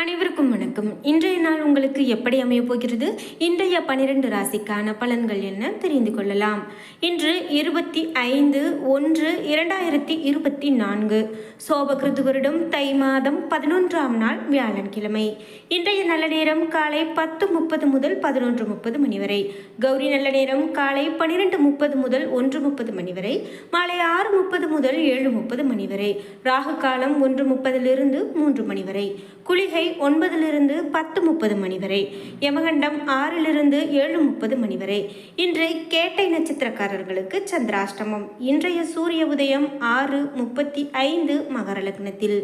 அனைவருக்கும் வணக்கம். இன்றைய நாள் உங்களுக்கு எப்படி அமையப்போகிறது இன்றைய பனிரெண்டு ராசிக்கான பலன்கள் என்ன தெரிந்து கொள்ளலாம். இன்று இருபத்தி ஐந்து ஒன்று இரண்டாயிரத்தி இருபத்தி நான்கு. சோபகிருது வருடம் தை மாதம் பதினொன்றாம் நாள் வியாழன்கிழமை. இன்றைய நல்ல நேரம் காலை பத்து முப்பது முதல் பதினொன்று முப்பது மணி வரை. கௌரி நல்ல நேரம் காலை பனிரெண்டு முப்பது முதல் ஒன்று முப்பது மணி வரை. மாலை ஆறு முப்பது முதல் ஏழு முப்பது மணி வரை. ராகு காலம் ஒன்று முப்பதிலிருந்து மூன்று மணி வரை. குளிகை ஒன்பதிலிருந்து பத்து முப்பது மணி வரை யமகண்டம் ஆறிலிருந்து ஏழு முப்பது மணி வரை. இன்று கேட்டை நட்சத்திரக்காரர்களுக்கு சந்திராஷ்டமம். இன்றைய சூரிய உதயம் ஆறு முப்பத்தி ஐந்து மகர லக்னத்தில்.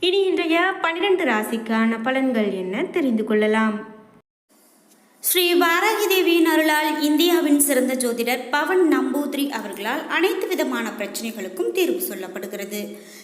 இனி இன்றைய பன்னிரண்டு ராசிக்கான பலன்கள் என்ன தெரிந்து கொள்ளலாம். ஸ்ரீ வாராகி தேவியின் அருளால் இந்தியாவின் சிறந்த ஜோதிடர் பவன் நம்பூத்ரி அவர்களால் அனைத்து விதமான பிரச்சனைகளுக்கும் தீர்வு சொல்லப்படுகிறது.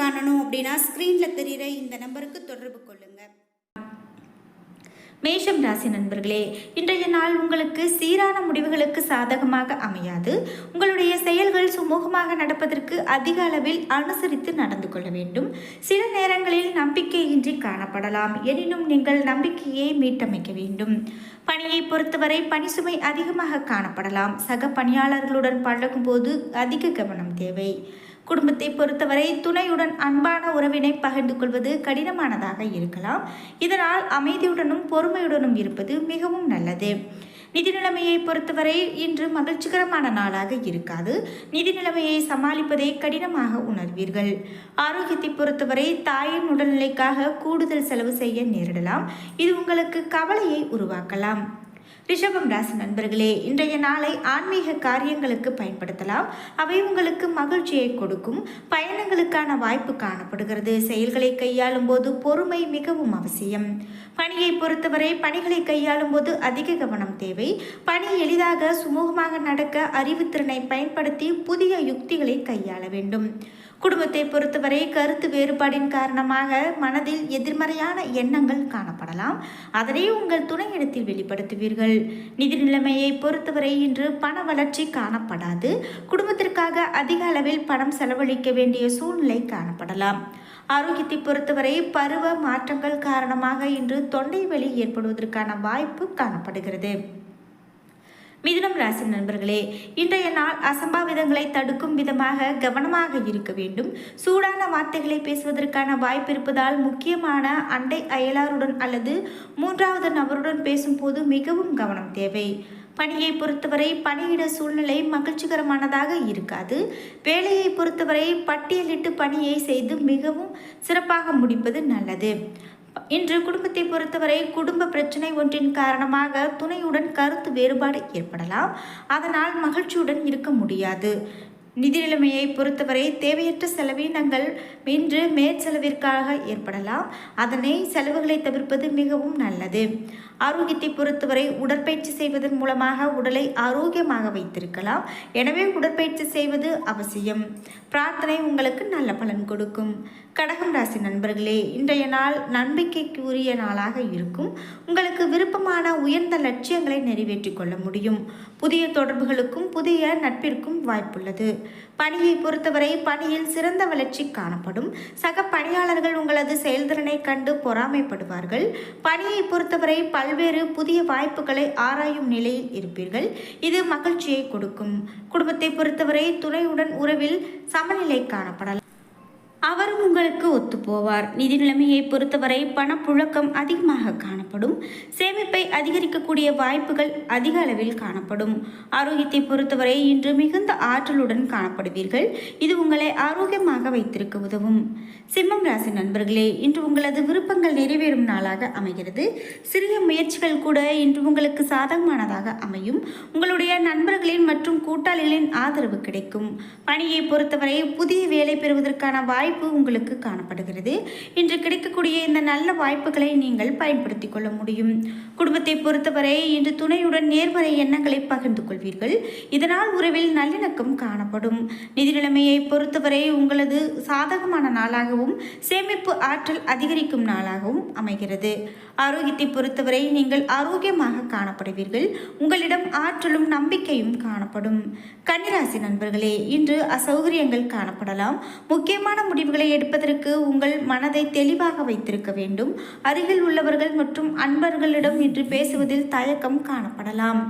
காணணும் அப்படின்னா ஸ்க்ரீனில் தெரிகிற இந்த நம்பருக்கு தொடர்பு கொள்ளுங்கள் மேஷம் ராசி நண்பர்களே இன்றைய நாள் உங்களுக்கு சீரான முடிவுகளுக்கு சாதகமாக அமையாது. உங்களுடைய செயல்கள் சுமூகமாக நடப்பதற்கு அதிக அளவில் அனுசரித்து நடந்து கொள்ள வேண்டும். சில நேரங்களில் நம்பிக்கையின்றி காணப்படலாம். எனினும் நீங்கள் நம்பிக்கையை மீட்டமைக்க வேண்டும். பணியை பொறுத்தவரை பணி சுமை அதிகமாக காணப்படலாம். சக பணியாளர்களுடன் பழகும்போது அதிக கவனம் தேவை. குடும்பத்தை பொறுத்தவரை துணையுடன் அன்பான உறவினை பகிர்ந்து கொள்வது கடினமானதாக இருக்கலாம். இதனால் அமைதியுடனும் பொறுமையுடனும் இருப்பது மிகவும் நல்லது. நிதி நிலைமையை பொறுத்தவரை இன்று மகிழ்ச்சிகரமான நாளாக இருக்காது. நிதி நிலைமையை சமாளிப்பதை கடினமாக உணர்வீர்கள். ஆரோக்கியத்தை பொறுத்தவரை தாயின் உடல்நிலைக்காக கூடுதல் செலவு செய்ய நேரிடலாம். இது உங்களுக்கு கவலையை உருவாக்கலாம். ரிஷபம் ராசி நண்பர்களே இன்றைய நாளை ஆன்மீக காரியங்களுக்கு பயன்படுத்தலாம். அவை உங்களுக்கு மகிழ்ச்சியை கொடுக்கும். பயணங்களுக்கான வாய்ப்பு காணப்படுகிறது. செயல்களை கையாளும் போது பொறுமை மிகவும் அவசியம். பணியை பொறுத்தவரை பணிகளை கையாளும் போது அதிக கவனம் தேவை. பணி எளிதாக சுமூகமாக நடக்க அறிவுத்திறனை பயன்படுத்தி புதிய யுக்திகளை கையாள வேண்டும். குடும்பத்தை பொறுத்தவரை கருத்து வேறுபாடின் காரணமாக மனதில் எதிர்மறையான எண்ணங்கள் காணப்படலாம். அதனை உங்கள் துணையிடத்தில் வெளிப்படுத்துவீர்கள். நிதி நிலைமையை பொறுத்தவரை இன்று பண வளர்ச்சி காணப்படாது. குடும்பத்திற்காக அதிக அளவில் பணம் செலவழிக்க வேண்டிய சூழ்நிலை காணப்படலாம். ஆரோக்கியத்தை பொறுத்தவரை பருவ மாற்றங்கள் காரணமாக இன்று தொண்டை வலி ஏற்படுவதற்கான வாய்ப்பு காணப்படுகிறது. மிதுனம் ராசி நண்பர்களே இன்றைய நாள் அசம்பாவிதங்களை தடுக்கும் விதமாக கவனமாக இருக்க வேண்டும். சூடான வார்த்தைகளை பேசுவதற்கான வாய்ப்பு இருப்பதால் முக்கியமான அண்டை அயலாருடன் அல்லது மூன்றாவது நபருடன் பேசும்போது மிகவும் கவனம் தேவை. பணியை பொறுத்தவரை பணியிட சூழ்நிலை மகிழ்ச்சிகரமானதாக இருக்காது. வேலையை பொறுத்தவரை பட்டியலிட்டு பணியை செய்து மிகவும் சிறப்பாக முடிப்பது நல்லது. இன்று குடும்பத்தை பொறுத்தவரை குடும்ப பிரச்சனை ஒன்றின் காரணமாக துணையுடன் கருத்து வேறுபாடு ஏற்படலாம். அதனால் மகிழ்ச்சியுடன் இருக்க முடியாது. நிதி நிலைமையை பொறுத்தவரை தேவையற்ற செலவினங்கள் இன்று மேற்செலவிற்காக ஏற்படலாம். அதனை செலவுகளை தவிர்ப்பது மிகவும் நல்லது. ஆரோக்கியத்தை பொறுத்தவரை உடற்பயிற்சி செய்வதன் மூலமாக உடலை ஆரோக்கியமாக வைத்திருக்கலாம். எனவே உடற்பயிற்சி செய்வது அவசியம். பிரார்த்தனை உங்களுக்கு நல்ல பலன் கொடுக்கும். கடகம் ராசி நண்பர்களே இன்றைய நாள் நம்பிக்கைக்கு உரிய நாளாக இருக்கும். உங்களுக்கு விருப்பமான உயர்ந்த லட்சியங்களை நிறைவேற்றிக் கொள்ள முடியும். புதிய தொடர்புகளுக்கும் புதிய நட்பிற்கும் வாய்ப்புள்ளது. பணியை பொறுத்தவரை பணியில் சிறந்த வளர்ச்சி காணப்படும். சக பணியாளர்கள் உங்களது செயல்திறனை கண்டு பொறாமைப்படுவார்கள். பணியை பொறுத்தவரை பல்வேறு புதிய வாய்ப்புகளை ஆராயும் நிலையில் இருப்பீர்கள். இது மகிழ்ச்சியை கொடுக்கும். குடும்பத்தை பொறுத்தவரை துணையுடன் உறவில் சமநிலை காணப்படலாம். அவரும் உங்களுக்கு ஒத்துப்போவார். நிதி நிலைமையை பொறுத்தவரை பணப்புழக்கம் அதிகமாக காணப்படும். சேமிப்பை அதிகரிக்கக்கூடிய வாய்ப்புகள் அதிக அளவில் காணப்படும். ஆரோக்கியத்தை பொறுத்தவரை இன்று மிகுந்த ஆற்றலுடன் காணப்படுவீர்கள். இது உங்களை ஆரோக்கியமாக வைத்திருக்க உதவும். சிம்மம் ராசி நண்பர்களே இன்று உங்களது விருப்பங்கள் நிறைவேறும் நாளாக அமைகிறது. சிறிய முயற்சிகள் கூட இன்று உங்களுக்கு சாதகமானதாக அமையும். உங்களுடைய நண்பர்களின் மற்றும் கூட்டாளிகளின் ஆதரவு கிடைக்கும். பணியை பொறுத்தவரை புதிய வேலை பெறுவதற்கான வாய்ப்பு வாய்ப்பு உங்களுக்கு காணப்படுகிறது. இன்று கிடைக்கக்கூடிய இந்த நல்ல வாய்ப்புகளை நீங்கள் பயன்படுத்திக் கொள்ள முடியும். குடும்பத்தை பொறுத்தவரை இன்று துணையுடன் நேர்மறை எண்ணங்களை பகிர்ந்து கொள்வீர்கள். இதனால் உறவில் நல்லிணக்கம் காணப்படும். நிதி நிலைமையை பொறுத்தவரை உங்களது சாதகமான நாளாகவும் சேமிப்பு ஆற்றல் அதிகரிக்கும் நாளாகவும் அமைகிறது. ஆரோக்கியத்தை பொறுத்தவரை நீங்கள் ஆரோக்கியமாக காணப்படுவீர்கள். உங்களிடம் ஆற்றலும் நம்பிக்கையும் காணப்படும். கன்னிராசி நண்பர்களே இன்று அசௌகரியங்கள் காணப்படலாம். முக்கியமான முடிவுகளை எடுப்பதற்கு உங்கள் மனதை தெளிவாக வைத்திருக்க வேண்டும். அருகில் உள்ளவர்கள் மற்றும் அன்பர்களிடம் இன்று பேசுவதில் தயக்கம் காணப்படலாம்.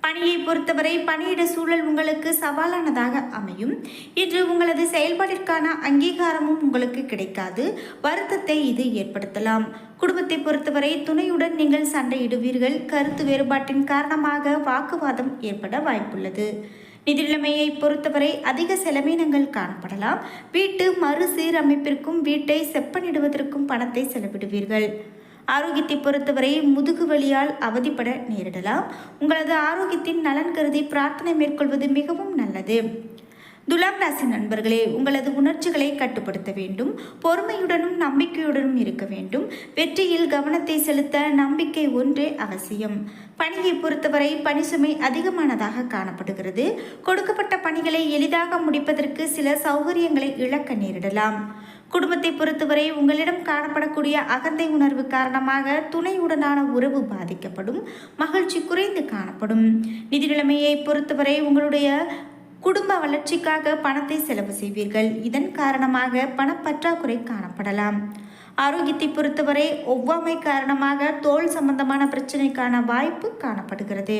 பணியை பொறுத்தவரை பணியிட சூழல் உங்களுக்கு சவாலானதாக அமையும். இன்று உங்களது செயல்பாட்டிற்கான அங்கீகாரமும் உங்களுக்கு கிடைக்காது. வருத்தத்தை இது ஏற்படுத்தலாம். குடும்பத்தை பொறுத்தவரை துணையுடன் நீங்கள் சண்டையிடுவீர்கள். கருத்து வேறுபாட்டின் காரணமாக வாக்குவாதம் ஏற்பட வாய்ப்புள்ளது. நிதிநிலைமையை பொறுத்தவரை அதிக செலவினங்கள் காணப்படலாம். வீட்டு மறுசீரமைப்பிற்கும் வீட்டை செப்பனிடுவதற்கும் பணத்தை செலவிடுவீர்கள். ஆரோக்கியத்தை பொறுத்தவரை முதுகு வலியால் அவதிப்பட நேரிடலாம். உங்களது ஆரோக்கியத்தின் நலன் கருதி பிரார்த்தனை மேற்கொள்வது மிகவும் நல்லது. துலாம் ராசி நண்பர்களே உங்களது உணர்ச்சிகளை கட்டுப்படுத்த வேண்டும். பொறுமையுடனும் நம்பிக்கையுடனும் இருக்க வேண்டும். வெற்றியில் கவனத்தை செலுத்த நம்பிக்கை ஒன்றே அவசியம். பணியை பொறுத்தவரை பணி சுமை அதிகமானதாக காணப்படுகிறது. கொடுக்கப்பட்ட பணிகளை எளிதாக முடிப்பதற்கு சில சௌகரியங்களை இழக்க நேரிடலாம். குடும்பத்தை பொறுத்தவரை உங்களிடம் காணப்படக்கூடிய அகந்தை உணர்வு காரணமாக துணையுடனான உறவு பாதிக்கப்படும். மகிழ்ச்சி குறைந்து காணப்படும். நிதி நிலைமையை பொறுத்தவரை உங்களுடைய குடும்ப வளர்ச்சிக்காக பணத்தை செலவு செய்வீர்கள். இதன் காரணமாக பணப்பற்றாக்குறை காணப்படலாம். ஆரோக்கியத்தை பொறுத்தவரை ஒவ்வாமை காரணமாக தோல் சம்பந்தமான பிரச்சனைக்கான வாய்ப்பு காணப்படுகிறது.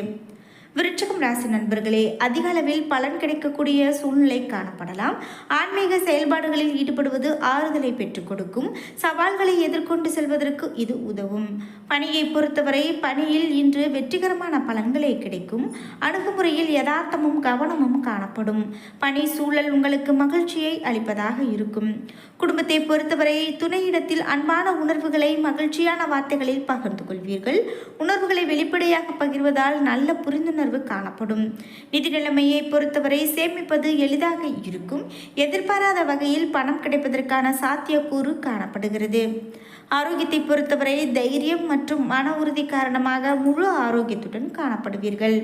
விருட்சகம் ராசி நண்பர்களே அதிக அளவில் பலன் கிடைக்கக்கூடிய சூழ்நிலை காணப்படலாம். ஆன்மீக செயல்பாடுகளில் ஈடுபடுவது ஆறுதலை பெற்றுக் கொடுக்கும். சவால்களை எதிர்கொண்டு செல்வதற்கு இது உதவும். பணியை பொறுத்தவரை பணியில் இன்று வெற்றிகரமான பலன்களே கிடைக்கும். அணுகுமுறையில் யதார்த்தமும் கவனமும் காணப்படும். பணி சூழல் உங்களுக்கு மகிழ்ச்சியை அளிப்பதாக இருக்கும். குடும்பத்தை பொறுத்தவரை துணையிடத்தில் அன்பான உணர்வுகளை மகிழ்ச்சியான வார்த்தைகளில் பகிர்ந்து கொள்வீர்கள். உணர்வுகளை வெளிப்படையாக பகிர்வதால் நல்ல புரிந்துணர்வு காணப்படும். நிதி நிலைமையை பொறுத்தவரை சேமிப்பது எளிதாக இருக்கும். எதிர்பாராத வகையில் பணம் கிடைப்பதற்கான சாத்தியக்கூறு காணப்படுகிறது. ஆரோக்கியத்தை பொறுத்தவரை தைரியம் மற்றும் மன உறுதி காரணமாக முழு ஆரோக்கியத்துடன் காணப்படுவீர்கள்.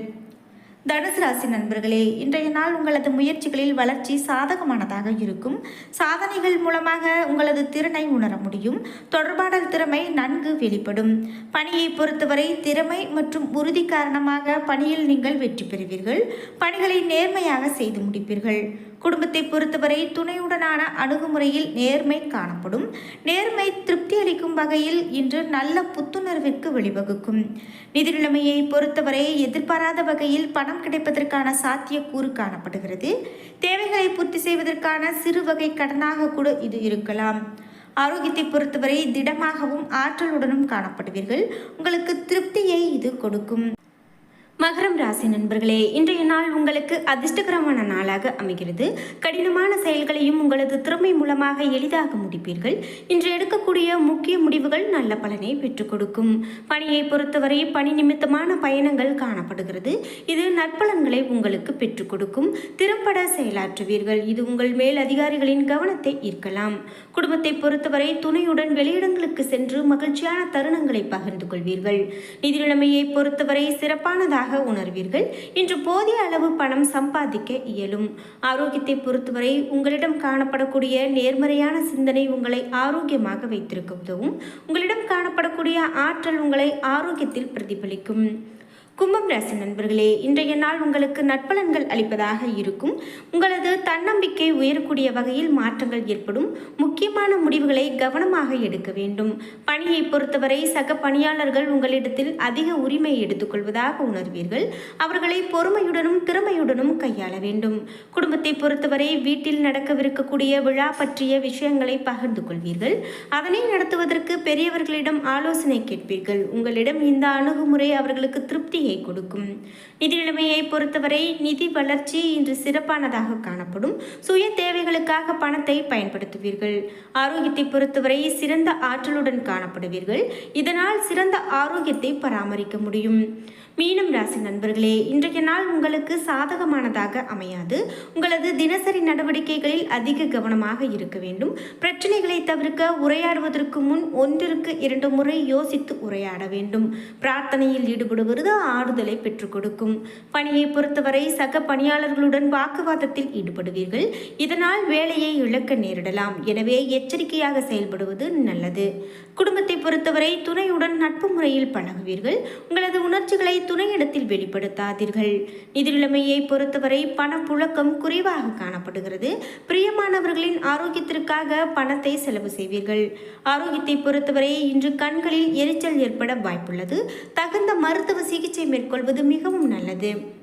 தனுசு ராசி நண்பர்களே இன்றைய நாள் உங்களது முயற்சிகளில் வளர்ச்சி சாதகமானதாக இருக்கும். சாதனைகள் மூலமாக உங்களது திறனை உணர முடியும். தொடர்பாடல் திறமை நன்கு வெளிப்படும். பணியை பொறுத்தவரை திறமை மற்றும் உறுதி காரணமாக பணியில் நீங்கள் வெற்றி பெறுவீர்கள். பணிகளை நேர்மையாக செய்து முடிப்பீர்கள். குடும்பத்தை பொறுத்தவரை துணையுடனான அணுகுமுறையில் நேர்மை காணப்படும். நேர்மை திருப்தி அளிக்கும் வகையில் இன்று நல்ல புத்துணர்விற்கு வழிவகுக்கும். நிதி நிலைமையை பொறுத்தவரை எதிர்பாராத வகையில் பணம் கிடைப்பதற்கான சாத்தியக்கூறு காணப்படுகிறது. தேவைகளை பூர்த்தி செய்வதற்கான சிறு வகை கடனாக கூட இது இருக்கலாம். ஆரோக்கியத்தை பொறுத்தவரை திடமாகவும் ஆற்றலுடனும் காணப்படுவீர்கள். உங்களுக்கு திருப்தியை இது கொடுக்கும். மகரம் ராசி நண்பர்களே இன்றைய நாள் உங்களுக்கு அதிர்ஷ்டகரமான நாளாக அமைகிறது. கடினமான செயல்களையும் உங்களது திறமை மூலமாக எளிதாக முடிப்பீர்கள். இன்று எடுக்கக்கூடிய முக்கிய முடிவுகள் நல்ல பலனை பெற்றுக் கொடுக்கும். பணியை பொறுத்தவரை பணி நிமித்தமான பயணங்கள் காணப்படுகிறது. இது நற்பலன்களை உங்களுக்கு பெற்றுக் கொடுக்கும். திறம்பட செயலாற்றுவீர்கள். இது உங்கள் மேல் அதிகாரிகளின் கவனத்தை ஈர்க்கலாம். குடும்பத்தை பொறுத்தவரை துணையுடன் வெளியிடங்களுக்கு சென்று மகிழ்ச்சியான தருணங்களை பகிர்ந்து கொள்வீர்கள். நிதி நிலைமையை பொறுத்தவரை சிறப்பானதாக உணர்வீர்கள். இன்று போதிய அளவு பணம் சம்பாதிக்க இயலும். ஆரோக்கியத்தை பொறுத்தவரை உங்களிடம் காணப்படக்கூடிய நேர்மறையான சிந்தனை உங்களை ஆரோக்கியமாக வைத்திருக்க உதவும். உங்களிடம் காணப்படக்கூடிய ஆற்றல் உங்களை ஆரோக்கியத்தில் பிரதிபலிக்கும். கும்பம் ராசி நண்பர்களே இன்றைய நாள் உங்களுக்கு நற்பலன்கள் அளிப்பதாக இருக்கும். உங்களது தன்னம்பிக்கை உயரக்கூடிய வகையில் மாற்றங்கள் ஏற்படும். முக்கியமான முடிவுகளை கவனமாக எடுக்க வேண்டும். பணியை பொறுத்தவரை சக பணியாளர்கள் உங்களிடத்தில் அதிக உரிமை எடுத்துக்கொள்வதாக உணர்வீர்கள். அவர்களை பொறுமையுடனும் திறமையுடனும் கையாள வேண்டும். குடும்பத்தை பொறுத்தவரை வீட்டில் நடக்கவிருக்கக்கூடிய விழா பற்றிய விஷயங்களை பகிர்ந்து கொள்வீர்கள். அதனை நடத்துவதற்கு பெரியவர்களிடம் ஆலோசனை கேட்பீர்கள். உங்களிடம் இந்த அணுகுமுறை அவர்களுக்கு திருப்தி வெற்றியை கொடுக்கும். நிதி நிலைமையை பொறுத்தவரை நிதி வளர்ச்சி இன்று சிறப்பானதாக காணப்படும். சுய தேவைகளுக்காக பணத்தை பயன்படுத்துவீர்கள். ஆரோக்கியத்தை பொறுத்தவரை சிறந்த ஆற்றலுடன் காணப்படுவீர்கள். இதனால் சிறந்த ஆரோக்கியத்தை பராமரிக்க முடியும். மீனம் ராசி நண்பர்களே இன்றைய நாள் உங்களுக்கு சாதகமானதாக அமையாது. உங்களது தினசரி நடவடிக்கைகளில் அதிக கவனமாக இருக்க வேண்டும். பிரச்சனைகளை தவிர்க்க உரையாடுவதற்கு முன் ஒன்றிற்கு இரண்டு முறை யோசித்து உரையாட வேண்டும். பிரார்த்தனையில் ஈடுபடுவது ஆறுதலை பெற்றுக் கொடுக்கும். பணியை பொறுத்தவரை சக பணியாளர்களுடன் வாக்குவாதத்தில் ஈடுபடுவீர்கள். இதனால் வேலையை இழக்க நேரிடலாம். எனவே எச்சரிக்கையாக செயல்படுவது நல்லது. குடும்பத்தை பொறுத்தவரை துணையுடன் நட்பு முறையில் பழகுவீர்கள். உங்களது உணர்ச்சிகளை துணையிடத்தில் வெளிப்படுத்தாதீர்கள். நிதிநிலைமையை பொறுத்தவரை பணப்புழக்கம் குறைவாக காணப்படுகிறது. பிரியமானவர்களின் ஆரோக்கியத்திற்காக பணத்தை செலவு செய்வீர்கள். ஆரோக்கியத்தை பொறுத்தவரை இன்று கண்களில் எரிச்சல் ஏற்பட வாய்ப்புள்ளது. தகுந்த மருத்துவ சிகிச்சை மேற்கொள்வது மிகவும் நல்லது.